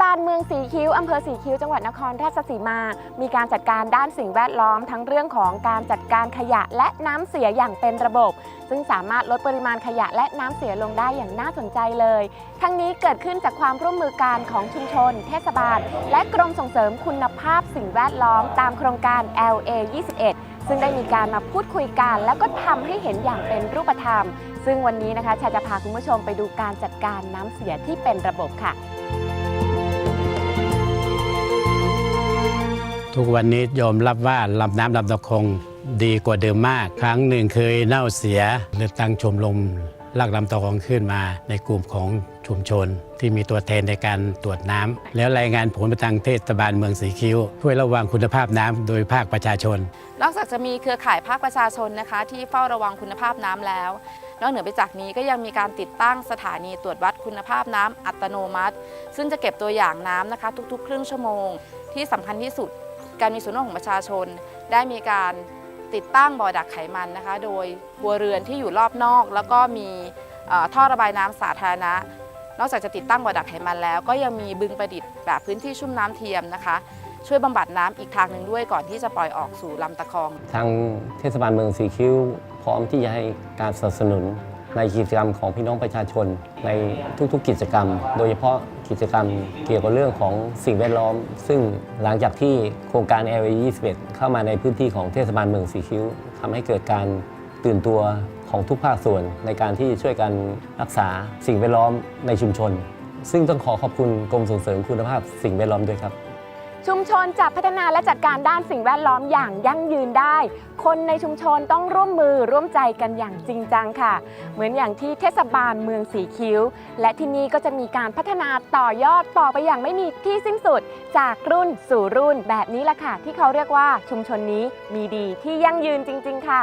บาลเมืองสีคิ้วอำเภอสีคิ้วจังหวัดนครราชสีมา มีการจัดการด้านสิ่งแวดล้อมทั้งเรื่องของการจัดการขยะและน้ำเสียอย่างเป็นระบบ ซึ่งสามารถลดปริมาณขยะและน้ำเสียลงได้อย่างน่าสนใจเลย ทั้งนี้เกิดขึ้นจากความร่วมมือการของชุมชน เทศบาล และกรมส่งเสริมคุณภาพสิ่งแวดล้อมตามโครงการ LA 21ซึ่งได้มีการมาพูดคุยกัน แล้วก็ทำให้เห็นอย่างเป็นรูปธรรม ซึ่งวันนี้นะคะชาจะพาคุณผู้ชมไปดูการจัดการน้ำเสียที่เป็นระบบค่ะ ทุกวันนี้ยอมรับว่าลำน้ำลำตะคงดีกว่าเดิมมาก ครั้งหนึ่งเคยเน่าเสียเลยตั้งชมรมลากลำตะคงขึ้นมาในกลุ่มของชุมชน ที่มีตัวแทนในการตรวจน้ำแล้วรายงานผลไปทางเทศบาลเมืองสีคิ้วเพื่อระวังคุณภาพน้ำโดยภาคประชาชน นอกจากจะมีเครือข่ายภาคประชาชนนะคะ ที่เฝ้าระวังคุณภาพน้ำแล้ว นอกเหนือไปจากนี้ก็ยังมีการติดตั้งสถานีตรวจวัดคุณภาพน้ำอัตโนมัติ ซึ่งจะเก็บตัวอย่างน้ำนะคะ ทุกๆ ครึ่งชั่วโมง ที่สำคัญที่สุด การมีส่วนร่วมของประชาชน ได้มีการติดตั้งบ่อดักไขมันนะคะ โดยครัวเรือนที่อยู่รอบนอก แล้วก็มีท่อระบายน้ำสาธารณะ นอกจากจะติดตั้งบ่อดักไขมันแล้ว ก็ยังมีบึงประดิษฐ์แบบพื้นที่ชุ่มน้ำเทียมนะคะ ช่วยบำบัดน้ำอีกทางหนึ่งด้วยก่อนที่จะปล่อยออกสู่ลำตะคอง ทางเทศบาลเมืองสีคิ้วพร้อมที่จะให้การสนับสนุน ในกิจกรรมของพี่น้องประชาชน ในทุกๆ กิจกรรม โดยเฉพาะกิจกรรมเกี่ยวกับเรื่องของสิ่งแวดล้อม ซึ่งหลังจากที่โครงการ LA 21 เข้ามาในพื้นที่ของเทศบาลเมืองสีคิ้วทำให้เกิดการตื่นตัวของทุกภาคส่วนในการที่ช่วยกันรักษาสิ่งแวดล้อมในชุมชน ซึ่งต้องขอขอบคุณกรมส่งเสริมคุณภาพสิ่งแวดล้อมด้วยครับ ชุมชนจะพัฒนาและจัดการด้านสิ่งแวดล้อมอย่างยั่งยืนได้ คนในชุมชนต้องร่วมมือร่วมใจกันอย่างจริงจังค่ะ เหมือนอย่างที่เทศบาลเมืองสีคิ้ว และที่นี่ก็จะมีการพัฒนาต่อยอดต่อไปอย่างไม่มีที่สิ้นสุด จากรุ่นสู่รุ่นแบบนี้แหละค่ะ ที่เขาเรียกว่าชุมชนนี้มีดีที่ยั่งยืนจริง ๆ ค่ะ